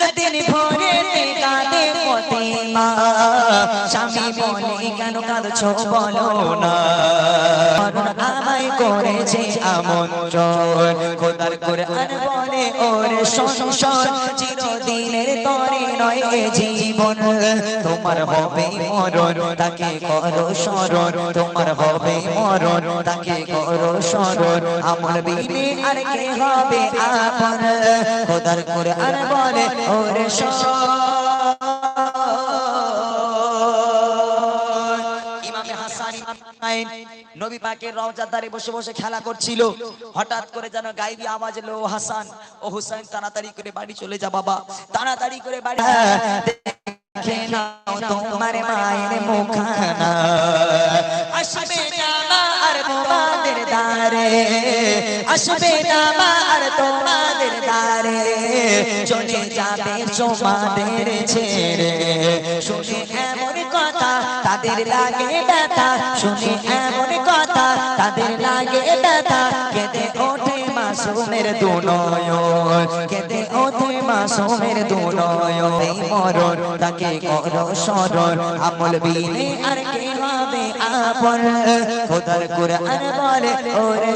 একদিন ভোরে কাঁদে ফতেমা স্বামী বলে, কেন কাঁদছো? বলো না। আমায় করেছে আমন্ত্রণ। খোদার কোরআন বলে, ওরে সংসার চিরদিনের এ জীবন, তোমার হবে মরণ, তাকে করো স্মরণ। তোমার হবে মরণ, তাকে করো স্মরণ। আমার বিনে আর কে হবে আপন? খোদার কোরআন বলে, ওরে ইমামে হাসান নবী পাকের রওজার ধারে বসে বসে খেলা করছিল। হঠাৎ করে যেন গাইবি আওয়াজ এলো "ও হাসান ও হুসাইন তাড়াতাড়ি করে বাড়ি চলে যা বাবা। তাড়াতাড়ি করে বাড়ি তোমার মায়ের মুখানা আসবে আর তোমাদের দ্বারে। আসবে আর তোমাদের দ্বারে। চলে যাবে তোমাদের ছেড়ে। শুনে এমন কথা তাদের লাগে ব্যথা, শুনে এমন কথা, তাদের লাগে ব্যথা, কেঁদে ওঠে মাসুমের দুনয়ন, কেঁদে ওঠে মাসুমের দুনয়ন। এই মরণ তাকে করো স্মরণ, আমল বিনে আর কে হবে আপন? খোদার কোরআন বলে, ওরে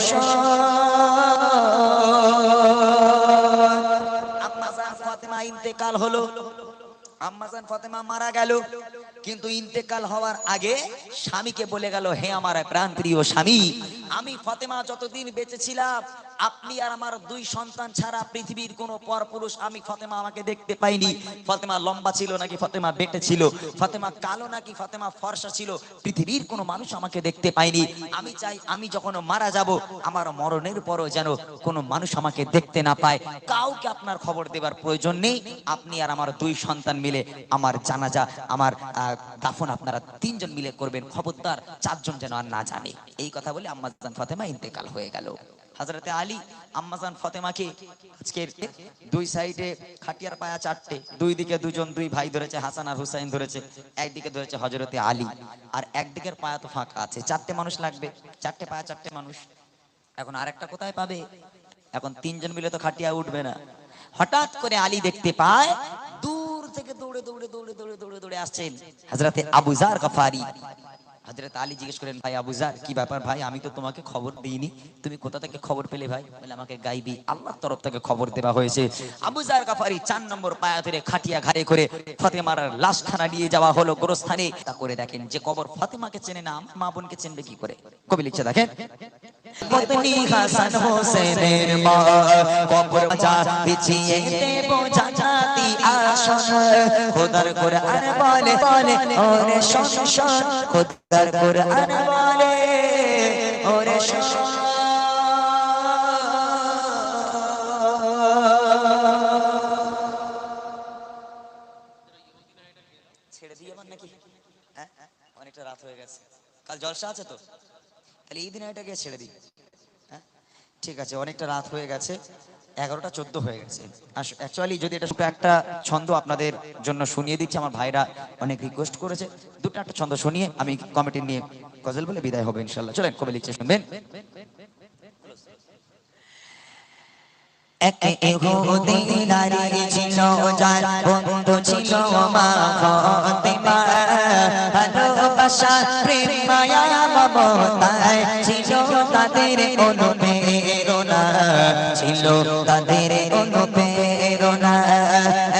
ইন্তেকাল হলো। আম্মাজান ফাতেমা মারা গেল। কিন্তু ইন্তেকাল হওয়ার আগে স্বামীকে বলে গেল, হে আমার প্রাণ প্রিয় স্বামী, আমি ফাতেমা যতদিন বেঁচে ছিলাম আপনি আর আমার দুই সন্তান ছাড়া পৃথিবীর কোন পরপুরুষ আমি ফাতেমা আমাকে দেখতে পাইনি। ফাতেমা লম্বা ছিল নাকি ফাতেমা বেটে ছিল? ফাতেমা কালো নাকি ফাতেমা ফর্সা ছিল? পৃথিবীর কোনো মানুষ আমাকে দেখতে পাইনি। আমি চাই আমি যখন মারা যাব, আমার মরণের পরও যেন কোনো মানুষ আমাকে দেখতে না পায়। কাউকে আপনার খবর দেবার প্রয়োজন নেই। আপনি আর আমার দুই সন্তান মিলে আমার জানাজা, আমার দাফন আপনারা তিনজন মিলে করবেন। খবরদার চারজন যেন আর না জানে। এই কথা বলে আম্মাজান ফাতেমা ইন্তেকাল হয়ে গেল। হাজরতে আলী আম্মাজান ফাতেমাকে আজকের দুই সাইডে খাটিয়ার পায়া চারটে, দুই দিকে দুজন দুই ভাই ধরেছে, হাসান আর হুসাইন ধরেছে, একদিকে ধরেছে হজরতে আলী, আর একদিকের পায়া তো ফাঁকা আছে, চারটে মানুষ লাগবে, চারটে পায়া চারটে মানুষ। এখন আরেকটা কোথায় পাবে? এখন তিনজন মিলে তো খাটিয়া উঠবে না। হঠাৎ করে আলী দেখতে পায়, দূর থেকে দৌড়ে দৌড়ে দৌড়ে দৌড়ে দৌড়ে দৌড়ে আসছেন হাজরাতে আবুজার গফারি। হাজরত আলী জিজ্ঞেস করেন ভাই আবুজার কি ব্যাপার ভাই? আমি তো তোমাকে খবর দিইনি। তুমি কোথা থেকে খবর পেলে ভাই? বলে, আমাকে গাইবি, আল্লাহর তরফ থেকে খবর দেওয়া হয়েছে। আবুজার গাফারি চার নম্বর পায়া ধরে খাটিয়া ঘাড়ে করে ফাতেমার লাশখানা নিয়ে যাওয়া হলো গোরস্থানে। তা করে দেখেন, যে কবর ফাতেমাকে চেনে না মা বোনকে চেনবে কি করে? কবি লিখছে, দেখেন। পত্নী হাসান হোসেনের মা কবর যা বিছিয়ে দেব জান্নাতি আসন খোদার কোরআন বলে বলে ওরে শোন খোদার কোরআন বলে ওরে শোন ছেড়ে দিয়ে আমার নাকি? হ্যাঁ? অনেকটা রাত হয়ে গেছে। কাল জলসা আছে তো? তাহলে এই দিনে এটাকে ছেড়ে দিই। হ্যাঁ? ঠিক আছে, অনেকটা রাত হয়ে গেছে, এগারোটা চোদ্দ হয়ে গেছে। অ্যাকচুয়ালি যদি এটা শুধু একটা ছন্দ আপনাদের জন্য শুনিয়ে দিচ্ছি, আমার ভাইরা অনেক রিকোয়েস্ট করেছে, দুটো একটা ছন্দ শুনিয়ে আমি কমিটি নিয়ে গজল বলে বিদায় হবে ইনশাল্লাহ চলেন, কবে লিখছে, শুনবেন। ছিল ছিল মা ভালোবাসা, প্রেম মায়া মমতায় ছিল তাদের অনুপ্রেরণা, ছিল তাদের অনুপ্রেরণা।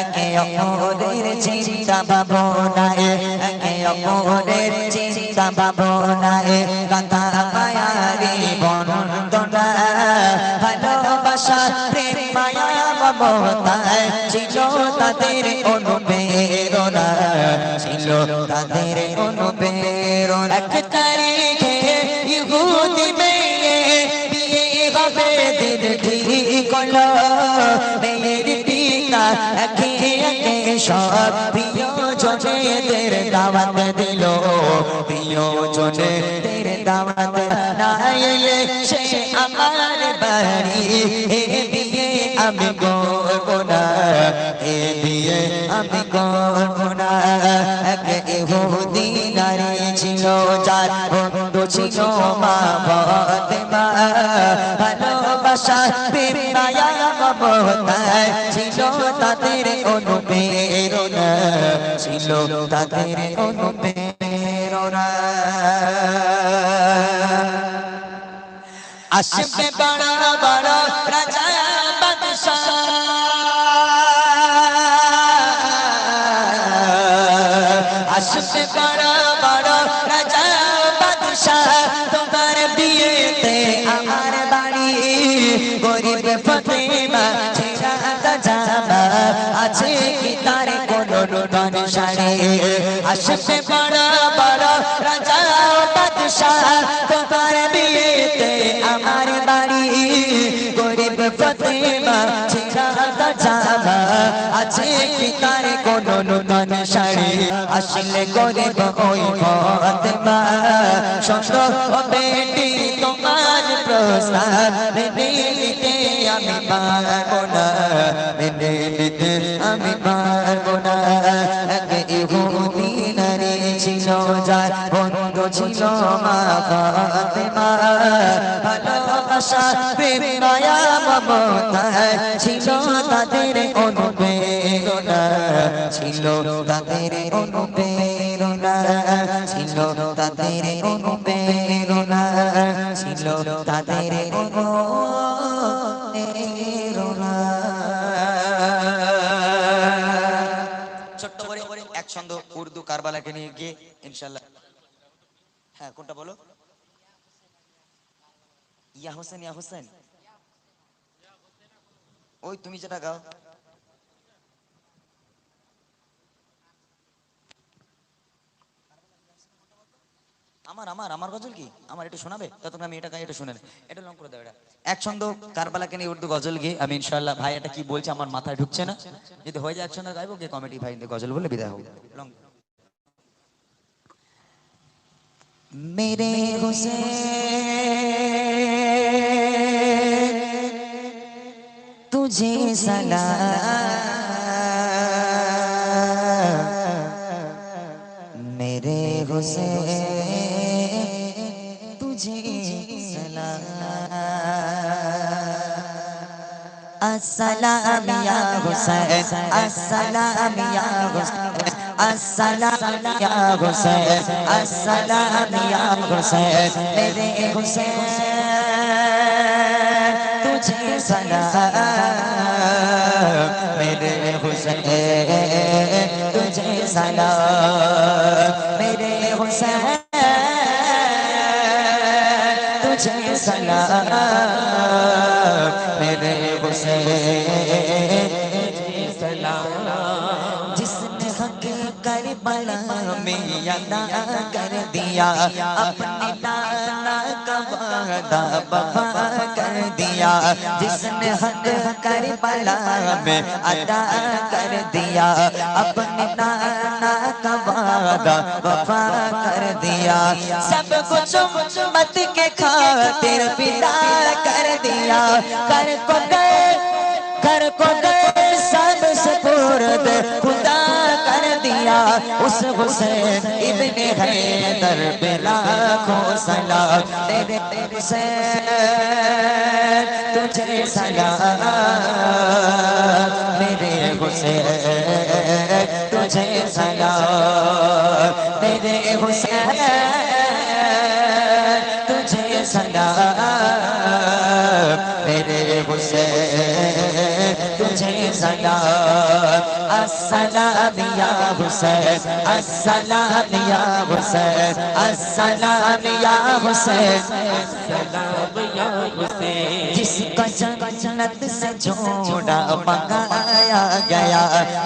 একে অপরের চিন্তা ভাবনায়, একে অপরের চিন্তা ভাবনায় কথা মায়ারি বন্দনা। ভালোবাসা, প্রেম মায়া মমতায় ছিল তাদের অনুপ্রেরণা, ছিল তাদের এক তারিখে ইহুদি মেয়ে বিয়ে হবে দিন ঠিক হলো মেয়ের পিতা একে একে সব প্রিয় দাওয়াত দিল প্রিয় দাওয়াত না এলে সে আমার বাড়ি এ বিয়ে আমি করব না এ বিয়ে আমি করব না এক ইহুদি ছিল যার বন্ধু ছিল মা ফাতেমা। ভালোবাসা প্রেম মায়া মমতায় ছিল, তাদের অনুপ্রেরণা ছিল, তাদের অনুপ্রেরণা। আসবে বড় বড় রাজা আসবে বড় শাড়ি আসবে বড় বড় রাজা বাদশাহ তোমার বিয়েতে আমার বাড়ি। গরিব ফতেমা আসলে গরিব ওই বেটি তোমার প্রস্তাব। আমি পারব না। তাদের ছোট্ট করে এক ছন্দ উর্দু কারবালাকে নিয়ে গিয়ে ইনশাল্লাহ হ্যাঁ কোনটা বলো ইয়া হোসেন ইয়া হোসেন ওই তুমি যেটা গাও আমার আমার আমার গজল কি আমার একটু শোনাবে ততক্ষণ আমি এটা গাই এটা শুনে নেই। এটা লং করে দাও এটা এক ছন্দ কারবালাকে নিয়ে উর্দু গজল গিয়ে আমি ইনশাআল্লাহ ভাই এটা কি বলছে আমার মাথায় ঢুকছে না যদি হয়ে যায় এক ছন্দ গাইবো গিয়ে কমেডি ভাই গজল বলে বিদায় হোক লং मेरे हुसैन تجھے سلام میرے حسین تجھے سلام السلام یا حسین السلام یا حسین السلام یا حسین السلام یا حسین۔ میرے حسین چھ سنا میرے حسین، تجھے سنا، میرے حسین، تجھے سنا، میرے حسین سنا۔ جس نے حق کر بلا میں ادا کر دیا اپنے دادا کا وعدہ بابا دیا، جس نے حق کر بلا میں ادا کر دیا اپنے نانا کا وعدہ وفا کر دیا۔ سب کچھ امت کے خاطر پتا کر دیا۔ کر کو گئے کر کو گئے، سب سپورد دیا، اس حسین ابن حیدر پہ لاکھوں سلام تیرے حسین، تجھے سلام میرے حسین، تجھے سلام تیرے حسین सलाम अस्सलाम या हुसैन अस्सलाम या हुसैन अस्सलाम या हुसैन अस्सलाम या हुसैन जिसको جنت سے جوڑا منگایا گیا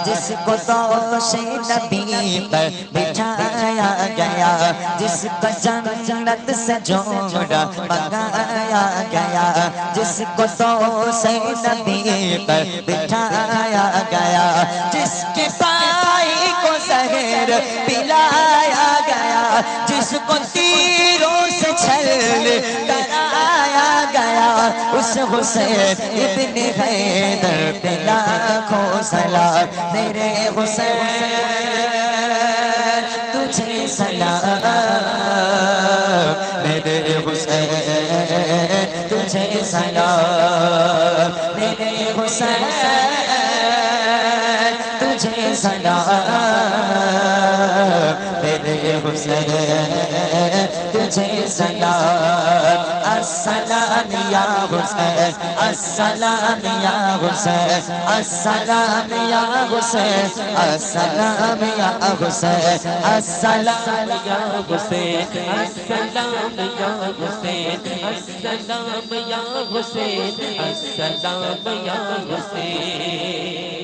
جس کو دوش نبی پر بٹھایا گیا جس کو جنت سے جوڑا منگایا گیا جس کو دوش نبی پر بٹھایا گیا، جس کے پائی کو زہر پلایا گیا جس کو تیروں سے چھل اس حسین ابن حیدر پہ لاکھوں سلام میرے حسین، تجھے سلام میرے حسین، تجھے سلام میرے حسین، تجھے سلام میرے حسین، تجھے سلام السلام یا حسین السلام یا حسین السلام یا حسین السلام یا حسین السلام یا حسین السلام یا حسین السلام یا حسین السلام یا حسین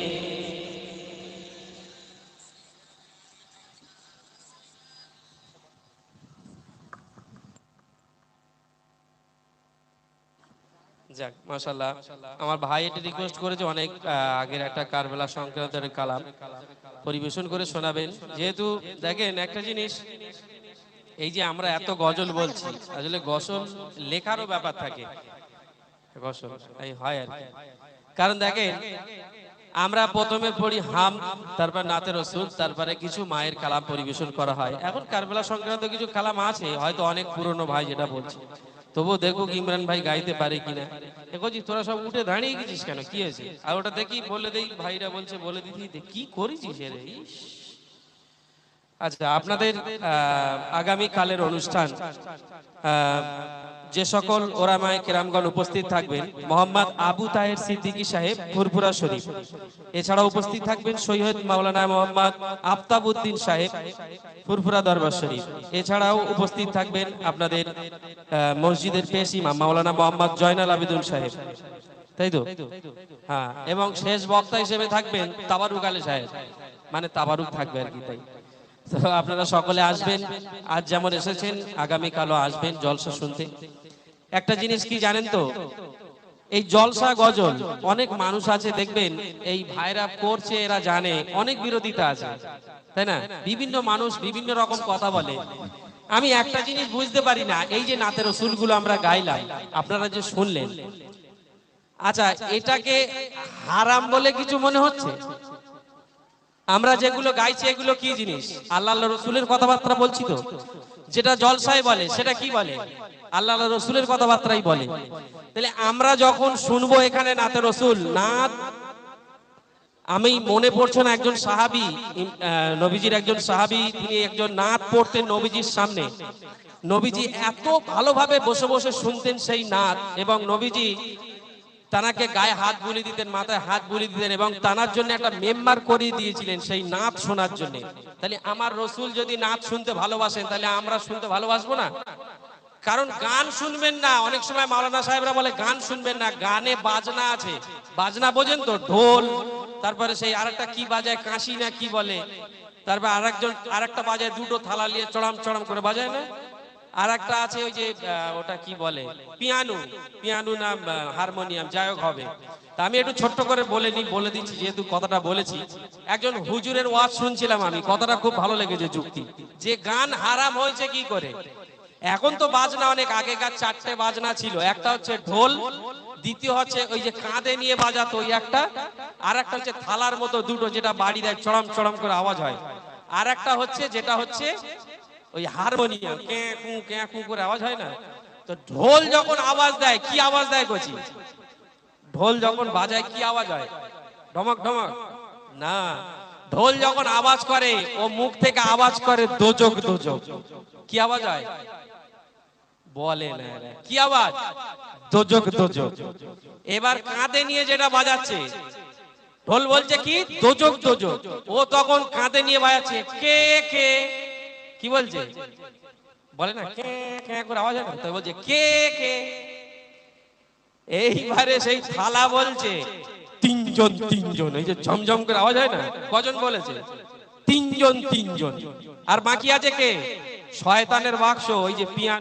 যাক মাশাল্লাহ আমার ভাই এটা রিকোয়েস্ট করেছে অনেক আগের একটা কারবেলা সংক্রান্ত কালাম। পরিবেশন করে শোনাবেন। যেহেতু দেখেন একটা জিনিস, এই যে আমরা এত গজল বলছি, আসলে গজল লেখারও ব্যাপার থাকে। গজল এই হয় আর। কারণ দেখেন, আমরা প্রথমে পড়ি হাম, তারপর নাতে রসুল, তারপরে কিছু মায়ের কালাম পরিবেশন করা হয়। এখন কারবেলা সংক্রান্ত কিছু কালাম আছে, হয়তো অনেক পুরনো ভাই যেটা বলছে। তবুও দেখুক ইমরান ভাই গাইতে পারে কিনা। দেখো জি তোরা সব উঠে দাঁড়িয়ে গেছিস কেন? কি হয়েছে? আর ওটা দেখি বলে দেই, ভাইরা বলছে, বলে দিদি কি করেছিস রে। আচ্ছা আপনাদের আগামী কালের অনুষ্ঠান যে সকল ওরামায় কেরামগণ উপস্থিত থাকবেন, মোহাম্মদ আবু তাহের সিদ্দিকী সাহেব, ফুরফুরা শরীফ। এছাড়া উপস্থিত থাকবেন সৈয়দ মাওলানা মোহাম্মদ আফতাবউদ্দিন সাহেব, ফুরফুরা দরবার শরীফ। এছাড়াও উপস্থিত থাকবেন আপনাদের মসজিদের পেশ ইমাম মাওলানা মোহাম্মদ জয়নাল আবিদুল সাহেব। তাই তো? হ্যাঁ এবং শেষ বক্তা হিসেবে থাকবেন তাবারুক আলী সাহেব। মানে তাবারুক থাকবে আর কি, তাই। আপনারা সকলে আসবেন। আজ যেমন এসেছেন আগামী কালও আসবেন জলসা শুনতে। একটা জিনিস কি জানেন তো? এই জলসা গজল, অনেক মানুষ আছে, দেখবেন, এই ভাইরা করছে, এরা জানে, অনেক বিরোধিতা আছে। তাই না? বিভিন্ন মানুষ বিভিন্ন রকম কথা বলে। আমি একটা জিনিস বুঝতে পারি না, এই যে নাতের রসুলগুলো আমরা গাইলাম, আপনারা যে শুনলেন। আচ্ছা এটাকে হারাম বলে কিছু মনে হচ্ছে? আমরা যেগুলো গাইছি এগুলো কি জিনিস? আল্লাহ রসুলের কথাবার্তা বলছি তো? যেটা জলসায় বলে, সেটা কি বলে? আল্লাহ রসুলের কথাবার্তাই বলে। তাহলে আমরা যখন শুনব এখানে নাতে রসুল, নাত, আমি মনে পড়ছে না একজন সাহাবি নবীজির একজন সাহাবি, তিনি একজন নাত পড়তেন নবীজির সামনে। নবীজি এত ভালোভাবে বসে বসে শুনতেন সেই নাত, এবং নবীজি তানাকে গায়ে হাত বুলি দিতেন, মাথায় হাত বুলি দিতেন এবং তানার জন্য একটা মেম্বার করিয়ে দিয়েছিলেন সেই নাচ শোনার জন্য। তাহলে আমার রসুল যদি নাচ শুনতে ভালোবাসেন, তাহলে আমরা শুনতে ভালোবাসবো না? কারণ গান শুনবেন না। অনেক সময় মাওলানা সাহেবরা বলে, গান শুনবেন না, গানে বাজনা আছে। বাজনা বোঝেন তো? ঢোল। তারপরে সেই আরেকটা কি বাজায়, কাশি না কি বলে? তারপর আরেকজন, আরেকটা বাজায় দুটো থালা নিয়ে চড়াম চড়াম করে বাজায় না? আর একটা আছে ওই যে ওটা কি বলে? পিয়ানো। পিয়ানো না হারমোনিয়াম, যাই হোক হবে। তা আমি একটু ছোট্ট করে বলে নি, বলে দিচ্ছি, যেহেতু কথাটা বলেছি। একজন হুজুরের ওয়াজ শুনছিলাম আমি, কথাটা খুব ভালো লেগেছে যুক্তি। যে গান হারাম হয়েছে কি করে? এখন তো বাজনা অনেক, আগেকার চারটে বাজনা ছিল। একটা হচ্ছে ঢোল, দ্বিতীয় হচ্ছে ওই যে কাঁধে নিয়ে বাজাতো ওই একটা, আর একটা হচ্ছে থালার মতো দুটো, যেটা বাড়ি দেয়, চড়ম চড়ম করে আওয়াজ হয়। আর একটা হচ্ছে, যেটা হচ্ছে ওই হারমোনিয়াম, কে কু কে কু করে আওয়াজ হয় না? তো ঢোল যখন আওয়াজ দেয়, কি আওয়াজ দেয় কচি? ঢোল যখন বাজায়, কি আওয়াজ হয়? ঢমক ঢমক। না, ঢোল যখন আওয়াজ করে, ও মুখ থেকে আওয়াজ করে দোজক দোজক। কি আওয়াজ হয়? বলে না। কি আওয়াজ? দোজক দোজক। এবার কাঁধে নিয়ে যেটা বাজাচ্ছে, ঢোল বলছে কি? দোজক দোজক। ও তখন কাঁধে নিয়ে বাজাচ্ছে, কে কে? কি বলছে? বলে না, কে কে করে আওয়াজ হয় না? বলছে, কে কে? এইবারে সেই থালা বলছে, তিনজন তিনজন। এই যে ঝমঝম করে আওয়াজ হয় না? কজন বলেছে? তিনজন তিনজন। আর বাকি আছে কে? শয়তানের বাক্স, ওই যে পিয়া